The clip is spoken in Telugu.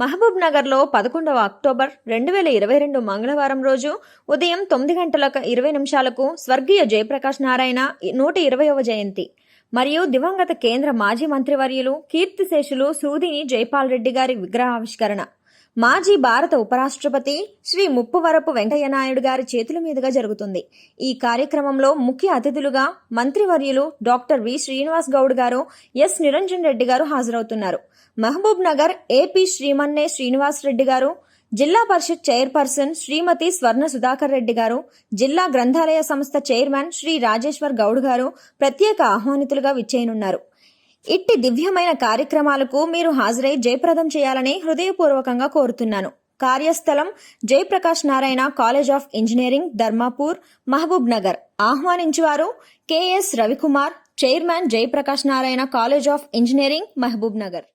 మహబూబ్ నగర్లో పదకొండవ అక్టోబర్ రెండు వేల ఇరవై రెండు మంగళవారం రోజు ఉదయం తొమ్మిది గంటల ఇరవై నిమిషాలకు స్వర్గీయ జయప్రకాష్ నారాయణ నూట ఇరవయవ జయంతి. మరియు దివంగత కేంద్ర మాజీ మంత్రివర్యులు కీర్తిశేషులు సూదిని జైపాల్ రెడ్డి గారి విగ్రహావిష్కరణ. మాజీ భారత ఉపరాష్ట్రపతి శ్రీ ముప్పువరపు వెంకయ్య నాయుడు గారి చేతుల మీదుగా జరుగుతుంది. ఈ కార్యక్రమంలో ముఖ్య అతిథులుగా మంత్రివర్యులు డాక్టర్ వి శ్రీనివాస్ గౌడ్ గారు ఎస్ నిరంజన్ రెడ్డి గారు హాజరవుతున్నారు. మహబూబ్ నగర్ ఏపీ శ్రీమన్నే శ్రీనివాస్ రెడ్డి గారు జిల్లా పరిషత్ చైర్పర్సన్ శ్రీమతి స్వర్ణ సుధాకర్ రెడ్డి గారు జిల్లా గ్రంథాలయ సంస్థ చైర్మన్ శ్రీ రాజేశ్వర్ గౌడ్ గారు ప్రత్యేక ఆహ్వానితులుగా విచ్చేయనున్నారు. ఇట్టి దివ్యమైన కార్యక్రమాలకు మీరు హాజరై జయప్రదం చేయాలని హృదయపూర్వకంగా కోరుతున్నాను. కార్యస్థలం Jayaprakash Narayan college of engineering Dharmapur Mahbubnagar. ఆహ్వానించువారు KS Ravikumar chairman Jayaprakash Narayan college of engineering Mahbubnagar.